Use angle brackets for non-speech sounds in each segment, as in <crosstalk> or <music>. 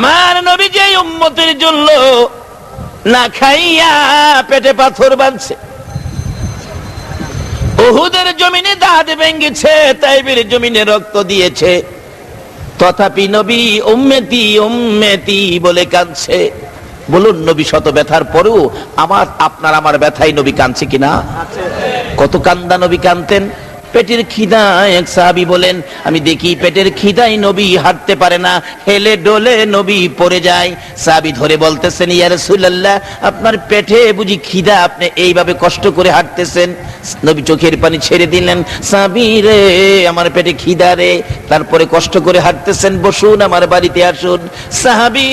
আমার নবী যে উম্মতের জন্য না খাইয়া পেটে পাথর বাঁধছে। ওহুদের জমিনে দাঁত ভেঙ্গেছে তাইবের জমিনে রক্ত দিয়েছে। তথাপি নবী উম্মেতি উম্মেতি বলে কাঁদছে। বলুন, নবী শত ব্যথার পরেও আমার, আপনার, আমার ব্যথাই নবী কাঁদছে কিনা? কত কান্দা নবী কানতেন পেটের খিদা এক সাহাবি বলেন, আমি দেখি পেটের খিদাই নবী হাঁটতে পারে না হেলে ডোলে নবী পড়ে যায়। সাহাবি ধরে বলতেছেন, ইয়া রাসূলুল্লাহ, আপনার পেটে বুঝি খিদা, আপনি এইভাবে কষ্ট করে হাঁটতেছেন? নবী চোখের পানি ছেড়ে দিলেন, সাহাবি রে, আমার পেটে খিদা রে, তারপরে কষ্ট করে হাঁটতেছেন, বসুন আমার বাড়িতে আসুন। সাহাবি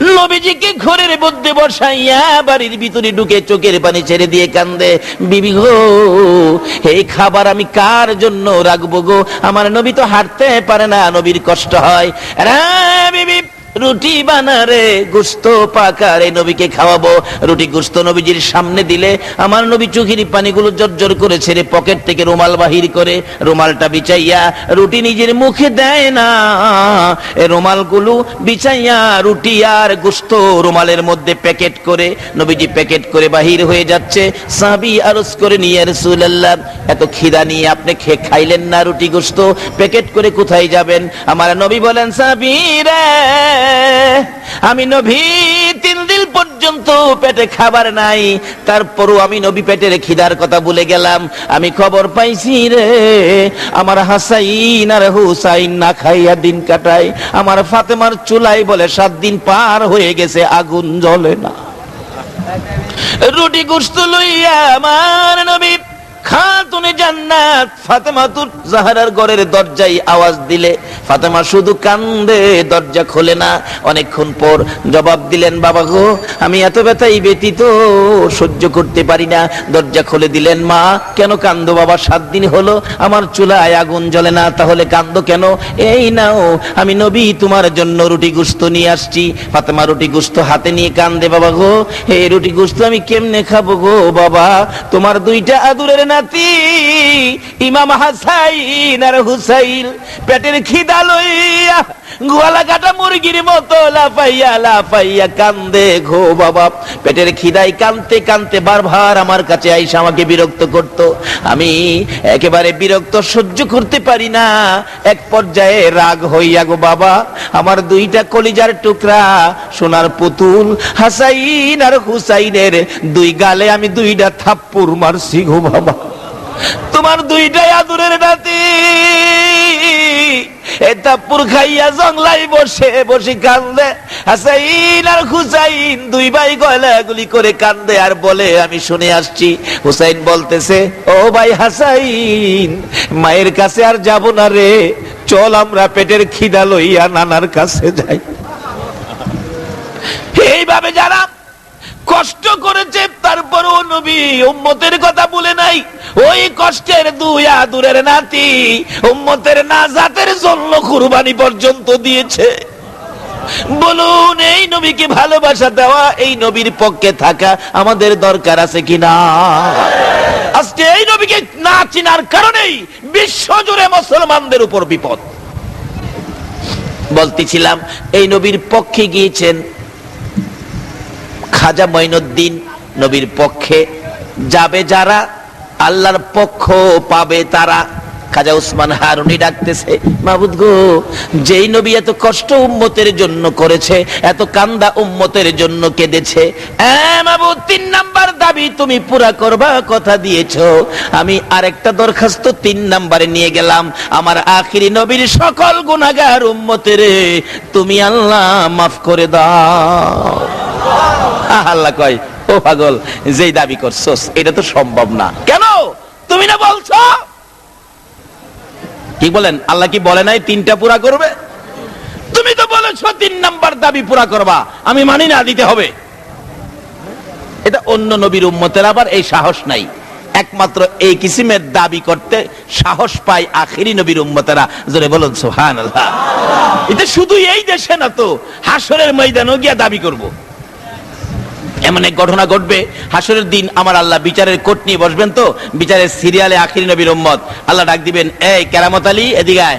নবীজিকে ঘরের মধ্যে বসাইয়া বাড়ির ভিতরে ঢুকে চোখের পানি ছেড়ে দিয়ে কান্দে, বিবি গো এই খাবার আমি কার জন্য রাখব গো? আমার নবী তো হাঁটতে পারে না, নবীর কষ্ট হয়। রুটি বানারে গুস্ত পাকারে নবীকে খাওয়াবো। রুটি গুস্ত নবীজির সামনে দিলে আমার নবী চোখের পানিগুলো জর্জর করে ছেড়ে পকেট থেকে রুমাল বাহির করে রুমালটা বিছাইয়া রুটি নিজের মুখে দেয় না। রুমালগুলো বিছাইয়া রুটি আর গুস্ত রুমালের মধ্যে প্যাকেট করে নবীজি প্যাকেট করে বাহির হয়ে যাচ্ছে। সাবি আরজ করে নিয়ে রসুল্লাহ এত খিদা নিয়ে আপনি খে খাইলেন না রুটি গুস্ত, প্যাকেট করে কোথায় যাবেন? আমার নবী বলেন সাবি রে আমি নবী, তিন দিন পর্যন্ত পেটে খাবার নাই। তারপরও আমি নবী পেটের খিদার কথা ভুলে গেলাম। আমি খবর পাইছি রে, আমার হাসাইন আর হুসাইন না খাইয়া দিন কাটাই আমার ফাতেমার চুলাই বলে সাত দিন পার হয়ে গেছে, আগুন জ্বলে না। রুটি গুস্ত লইয়া আমার নবী খাতুনে জান্নাত ফাতেমা তুর জাহারার ঘরের দরজায় আওয়াজ দিলে ফাতেমা শুধু কান্দে, দরজা খোলে না। অনেকক্ষণ পর জবাব দিলেন, বাবা গো, আমি এত ব্যথাই ব্যতীত সহ্য করতে পারি না। দরজা খুলে দিলেন, মা, কেন কান্দো বাবা? সাত দিন হলো আমার চুলায় আগুন জ্বলে না, তাহলে কান্দো কেন? এই নাও, আমি নবী, তোমার জন্য রুটি গুস্ত নিয়ে আসছি। ফাতেমা রুটি গুস্ত হাতে নিয়ে কান্দে, বাবা গো, এই রুটি গুস্ত আমি কেমনে খাব গো বাবা? তোমার দুইটা আদুরের নাতি ইমাম হাসাইন আর হুসাইল পেটের খিদা লইয়া গোয়ালা কাটা মুরগির মতো লাফাইয়া লাফাইয়া কান্দে, ঘো বাবা, পেটের খিদাই কানতে কানতে বারবার আমার কাছে আইসা আমাকে বিরক্ত করত। আমি একেবারে বিরক্ত সহ্য করতে পারি না। এক পর্যায়ে রাগ হইয়া, গো বাবা, আমার দুইটা কলিজার টুকরা, সোনার পুতুল, হাসাইন আর হুসাইনের দুই গালে আমি দুইটা থাপ্পুর মারছি, গো বাবা। তোমার দুইটাই আদুরের নাতি। এই তাপ্পুর খাইয়া জংলাই বসে বসে কান্দে। হাসাইন আর হুসাইন দুই ভাই গলাগুলি করে কান্দে আর বলে, আমি শুনে আসছি। হুসাইন বলতেছে, ও ভাই হাসাইন, মায়ের কাছে আর যাব না রে। চল আমরা পেটের খিদা লইয়া নানার কাছে যাই। এইভাবে যারা কষ্ট করেছে, তারপরও নবী উম্মতের কথা বলে নাই। ওই কষ্টের দুই আদুরের নাতি উম্মতের নাজাতের জন্য কুরবানি পর্যন্ত দিয়েছে। বলুন, এই নবীকে ভালোবাসা দেওয়া, এই নবীর পক্ষে থাকা আমাদের দরকার আছে কিনা আজকে এই নবীকে না চিনার কারণেই বিশ্বজুড়ে মুসলমানদের উপর বিপদ। বলতেছিলাম, এই নবীর পক্ষে গিয়েছেন খাজা মঈনুদ্দিন নবীর পক্ষে যাবে যারা, আল্লাহর পক্ষ পাবে তারা। খাজা উসমান হারুনি ডাকতেছে, মাহবুদ গো, যেই নবী এত কষ্ট উম্মতের জন্য করেছে, এত কান্দা উম্মতের জন্য কেঁদেছে মাহবুদ, তিন নাম্বার দাবি তুমি পুরা করবা, কথা দিয়েছ। আমি আরেকটা দরখাস্ত তিন নাম্বারে নিয়ে গেলাম, আমার আখিরি নবীর সকল গুনাহগার উম্মতের, তুমি আল্লাহ মাফ করে দাও। <laughs> আল্লাহ কয়, ও পাগল, যেই দাবি করছস, এটা তো সম্ভব না। কেন? তুমি না বলছো? কি বলেন, আল্লাহ কি বলে নাই তিনটা পুরা করবে? তুমি তো বলেছ তিন নাম্বার দাবি পুরা করবা, আমি মানি না, দিতে হবে। এটা অন্য নবীর উম্মতের আবার এই সাহস নাই। একমাত্র এই কিসিমের দাবি করতে সাহস পায় আখেরি নবীর উম্মতেরা। জোরে বলুন সোহান আল্লাহ এটা শুধু এই দেশে না তো হাসরের ময়দানও গিয়া দাবি করব। এমন এক ঘটনা ঘটবে। হাসরের দিন আমার আল্লাহ বিচারের কোট নিয়ে বসবেন তো? বিচারের সিরিয়ালে আখিরি নবীর উম্মত। আল্লাহ ডাক দিবেন, এই কেরামত আলী, এদিকে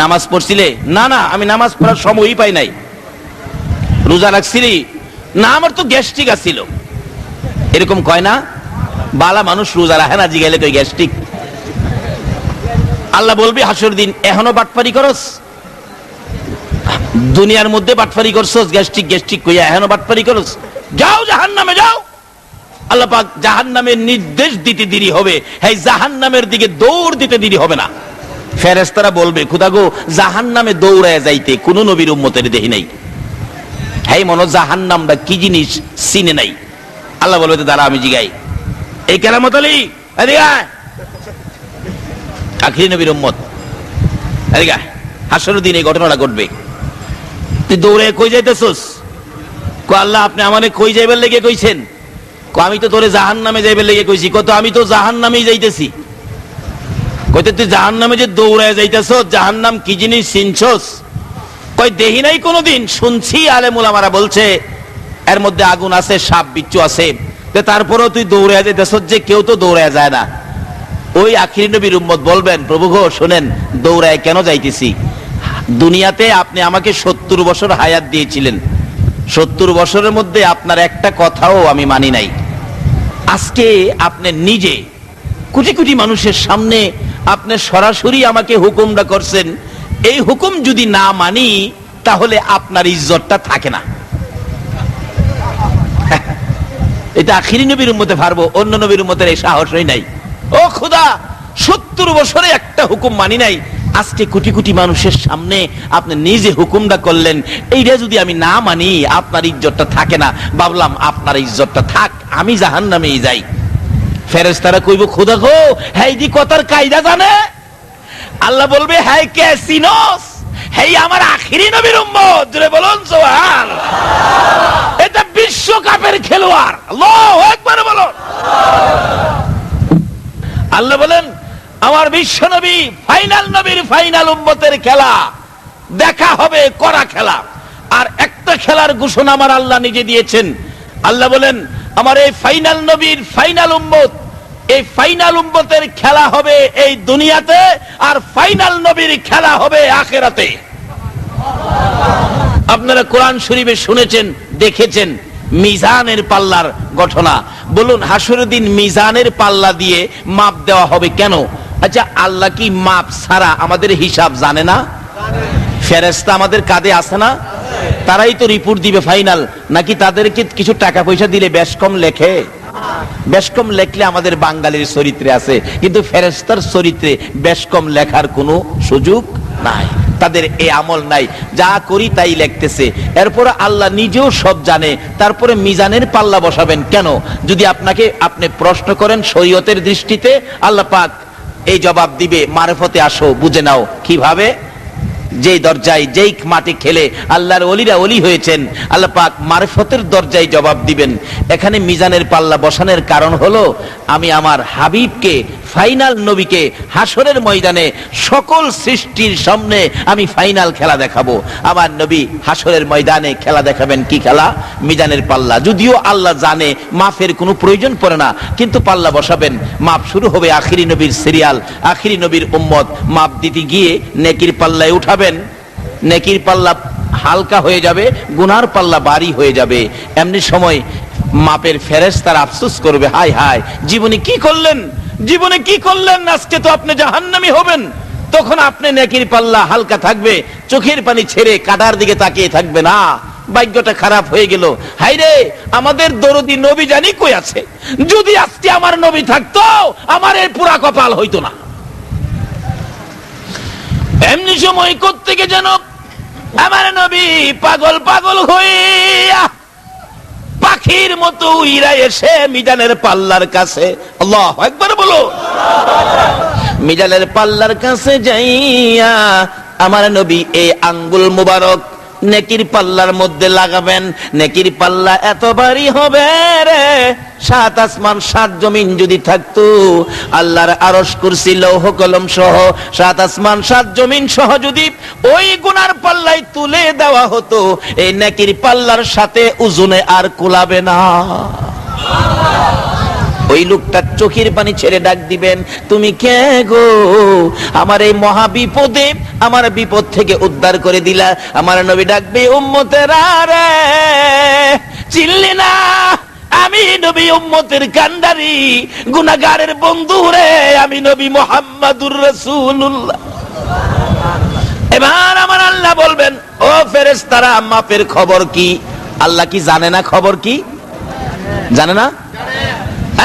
নামাজ পড়ছিলে? না না, আমি নামাজ পড়ার সময়ই পাই নাই। রোজা রাখছিলি? না, আমার তো গ্যাস্ট্রিক আসছিল এরকম কয় না? বালা মানুষ রোজা রাখে না, জিগাইলে কই গ্যাস্ট্রিক। আল্লাহ বলবি হাসর দিন এখনও বাটপারি করস? দুনিয়ার মধ্যে বাটপারি করছস, গ্যাস্ট্রিক গ্যাস্ট্রিক কইয়া এখনও বাটপারি করস। যাও জাহান নামে যাও। আল্লাহ পাক জাহান নামের নির্দেশ দিতে দেরি হবে। হ্যাঁ জাহান নামের দিকে দৌড় দিতে দেরি হবে না। ফেরেস্তারা বলবে, খুদা গো জাহান নামে দৌড়ায় যাইতে কোন নবীর উম্মতের দেহি নাই। হ্যাঁ মনো জাহান নামটা কি জিনিস? চিনে নাই। আল্লাহ বলবে দাঁড়া, আমি জিগাই। এই কেরামত আলী। আখিরি নবীর উম্মত। হাসরের দিন এই ঘটনাটা ঘটবে। তুই দৌড়ে কই যাইতেছস? কো আল্লাহ, আপনি আমারে কই যাইবার লেগে কইছেন? কো আমি তো তোরে জাহান নামে যাইবার লেগে কইছি। কত আমি তো জাহান নামেই যাইতেছি কইতে তুই জাহান নামে যে দৌড়ায় যাইতেছ জাহান নাম কি জিনিস চিনছস? কই দেহি নাই কোনোদিন? শুনছি আলেমুল আমারা বলছে, এর মধ্যে আগুন আছে, সাপ বিচ্ছু আছে। তারপরেও তুই দৌড়ায় যাইতেছ যে কেউ তো দৌড়ায় যায় না। ওই আখিরি নবীর উম্মত বলবেন, প্রভু গো, শোনেন, দৌড়ায় কেন যাইতেছি? দুনিয়াতে আপনি আমাকে সত্তর বছর হায়াত দিয়েছিলেন। সত্তর বছরের মধ্যে আপনার একটা কথাও আমি মানি নাই। আজকে আপনি নিজে কোটি কোটি মানুষের সামনে আপনি সরাসরি আমাকে হুকুমটা করছেন। এই হুকুম যদি না মানি, তাহলে আপনার ইজ্জতটা থাকে না। এটা আখিরি নবীর উম্মতে পারব অন্য নবীর উম্মতের এই সাহসই নাই। ও খুদা, সত্তর বছরে একটা হুকুম মানি নাই। আজকে কোটি কোটি মানুষের সামনে আপনি নিজে হুকুমটা করলেন। এইটা যদি আমি না মানি, আপনার ইজ্জতটা থাকে না। ভাবলাম, আপনার ইজ্জতটা থাক, আমি জাহান নামেই যাই। ফেরেস্তারা কইব, খুদা গো হ্যাঁ দি কথার কায়দা জানে? আল্লাহ বলবে হ্যাঁ কে সিনস? হেই আমার আখিরি নবীর উম্মত। জুড়ে বলুন সোহান এটা বিশ্বকাপের খেলোয়াড়। আল্লাহু একবার বলুন। আল্লাহ বলেন আমার বিশ্ব নবী, ফাইনাল নবীর ফাইনাল উম্মতের খেলা। দেখা হবে, করা খেলা। আর একটা খেলার ঘোষণা আমার আল্লাহ নিজে দিয়েছেন। আল্লাহ বলেন, আমার এই ফাইনাল নবীর ফাইনাল উম্মত, এই ফাইনাল উম্মতের খেলা হবে এই দুনিয়াতে, আর ফাইনাল নবীর খেলা হবে আখেরাতে। আপনারা কোরআন শরীফে শুনেছেন, দেখেছেন, মিজানের পাল্লার ঘটনা। বলুন হাসুরুদ্দিন মিজানের পাল্লা দিয়ে মাপ দেওয়া হবে কেন? আচ্ছা আল্লাহ কি মাপ ছাড়া আমাদের হিসাব জানে না? ফেরেস্তা আমাদের কাঁধে আসে না? তারাই তো রিপোর্ট দিবে ফাইনাল নাকি তাদেরকে কিছু টাকা পয়সা দিলে বেশ কম লেখে? বেশ কম লেখলে আমাদের বাঙালির চরিত্রে আছে কিন্তু ফেরেস্তার চরিত্রে বেশ কম লেখার কোনো সুযোগ নাই। তাদের এ আমল নাই। যা করি তাই লিখতেছে। এরপর আল্লাহ নিজেও সব জানে। তারপরে মিজানের পাল্লা বসাবেন কেন? যদি আপনাকে আপনি প্রশ্ন করেন শরীয়তের দৃষ্টিতে, আল্লাহ পাক এই জবাব দিবে, মারফতে আসো, বুঝে নাও। কীভাবে? যেই দরজায়, যেই মাটি খেলে আল্লাহর অলিরা অলি হয়েছেন, আল্লাহ পাক মারফতের দরজায় জবাব দিবেন। এখানে মিজানের পাল্লা বসানোর কারণ হলো, আমি আমার হাবিবকে ফাইনাল নবীকে হাসরের ময়দানে সকল সৃষ্টির সামনে আমি ফাইনাল খেলা দেখাবো। আমার নবী হাসরের ময়দানে খেলা দেখাবেন কি খেলা? মিজানের পাল্লা। যদিও আল্লাহ জানে মাফের কোনো প্রয়োজন পড়ে না, কিন্তু পাল্লা বসাবেন। মাপ শুরু হবে আখিরি নবীর সিরিয়াল, আখিরি নবীর উম্মত। মাপ দিতে গিয়ে নেকির পাল্লায় উঠাবেন। নেকির পাল্লা হালকা হয়ে যাবে, গুনার পাল্লা বাড়ি হয়ে যাবে। এমনি সময় মাপের ফেরেস তার আফসোস করবে হাই হাই জীবনে কি করলেন? জীবনে কি করলেন? আজকে তো আপনি জাহান্নামি হবেন। তখন আপনি নেকির পাল্লা হালকা থাকবে, চোখের পানি ছেড়ে কাটার দিকে তাকিয়ে থাকবে না। ভাগ্যটা খারাপ হয়ে গেল। হাই রে আমাদের দরদি নবী জানি কই আছে? যদি আজকে আমার নবী থাকতো, আমার এই পুরা কপাল হইতো না। এমনি সময় থেকে যেন আমার নবী পাগল পাগল হইয়া পাখির মতো উইরা এসে মিজানের পাল্লার কাছে, আল্লাহ একবার বলো। মিজানের পাল্লার কাছে যাইয়া আমার নবী এই আঙ্গুল মুবারক নেকির পাল্লার মধ্যে লাগাবেন। নেকির পাল্লা এত ভারী হবে রে সাত আসমান, সাত জমিন যদি থাকতো, আল্লাহর আরস কুরসি, লৌহ, কলম সহ সাত আসমান, সাত জমিন সহ যদি ওই গুনার পাল্লাই তুলে দেওয়া হতো, এই নেকির পাল্লার সাথে উজুনে আর কুলাবে না। ওই লোকটার চোখের পানি ছেড়ে ডাক দিবেন, তুমি কে গো? আমার এই মহা বিপদে আমার বিপদ থেকে উদ্ধার করে দিলা। আমার নবী ডাকবে, উম্মতেরা রে চিনলি না। আমি নবী উম্মতের কান্ডারি গুনাগারের বন্ধু রে আমি নবী মোহাম্মদুর রসুল্লাহ এবার আমার আল্লাহ বলবেন ও ফেরেশতারা মাপের খবর কি? আল্লাহ কি জানে না খবর কি? জানে না?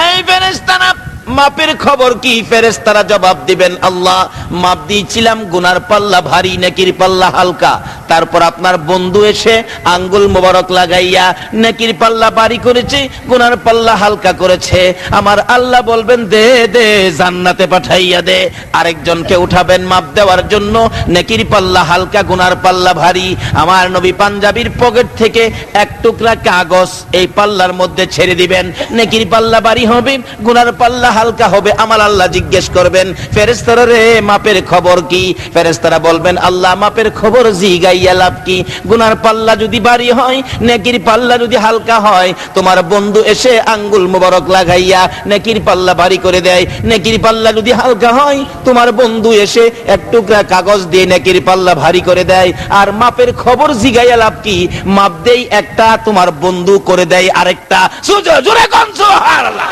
এই ফেরেশতারা মাপের খবর কি? ফেরেশতারা জবাব দিবেন আল্লাহ মাপ দিয়েছিলাম, গুনার পাল্লা ভারী, নেকির পাল্লা হালকা। তারপর আপনার বন্ধু এসে আঙ্গুল মোবারক লাগাইয়া, নেকির পাল্লা বাড়ি করেছে, গুনার পাল্লা হালকা করেছে। আমার আল্লাহ বলবেন, দে দে, জান্নাতে পাঠাইয়া দে। আরেকজনকে উঠাবেন মাপ দেওয়ার জন্য, নেকির পাল্লা হালকা, গুনার পাল্লা ভারী। আমার নবী পাঞ্জাবির পকেট থেকে এক টুকরা কাগজ এই পাল্লার মধ্যে ছেড়ে দিবেন। নেকির পাল্লা বাড়ি হবে, গুনার পাল্লা হালকা হবে। আমার আল্লাহ জিজ্ঞেস করবেন ফেরেস্তারা রে মাপের খবর কি? ফেরেস্তারা বলবেন, আল্লাহ মাপের খবর জিগাইয়া লাভ কি? গুনার পাল্লা যদি বাড়ি হয়, নেকির পাল্লা যদি হালকা হয়, তোমার বন্ধু এসে আঙ্গুল মোবারক লাগাইয়া নেকির পাল্লা বাড়ি করে দেয়। নেকির পাল্লা যদি হালকা হয়, তোমার বন্ধু এসে এক টুকরা কাগজ দিয়ে নেকির পাল্লা ভারী করে দেয়। আর মাপের খবর জিগাইয়া লাভ কি? মাপ দেই একটা, তোমার বন্ধু করে দেয় আরেকটা। সুজো, জোরে কন সুবহানাল্লাহ।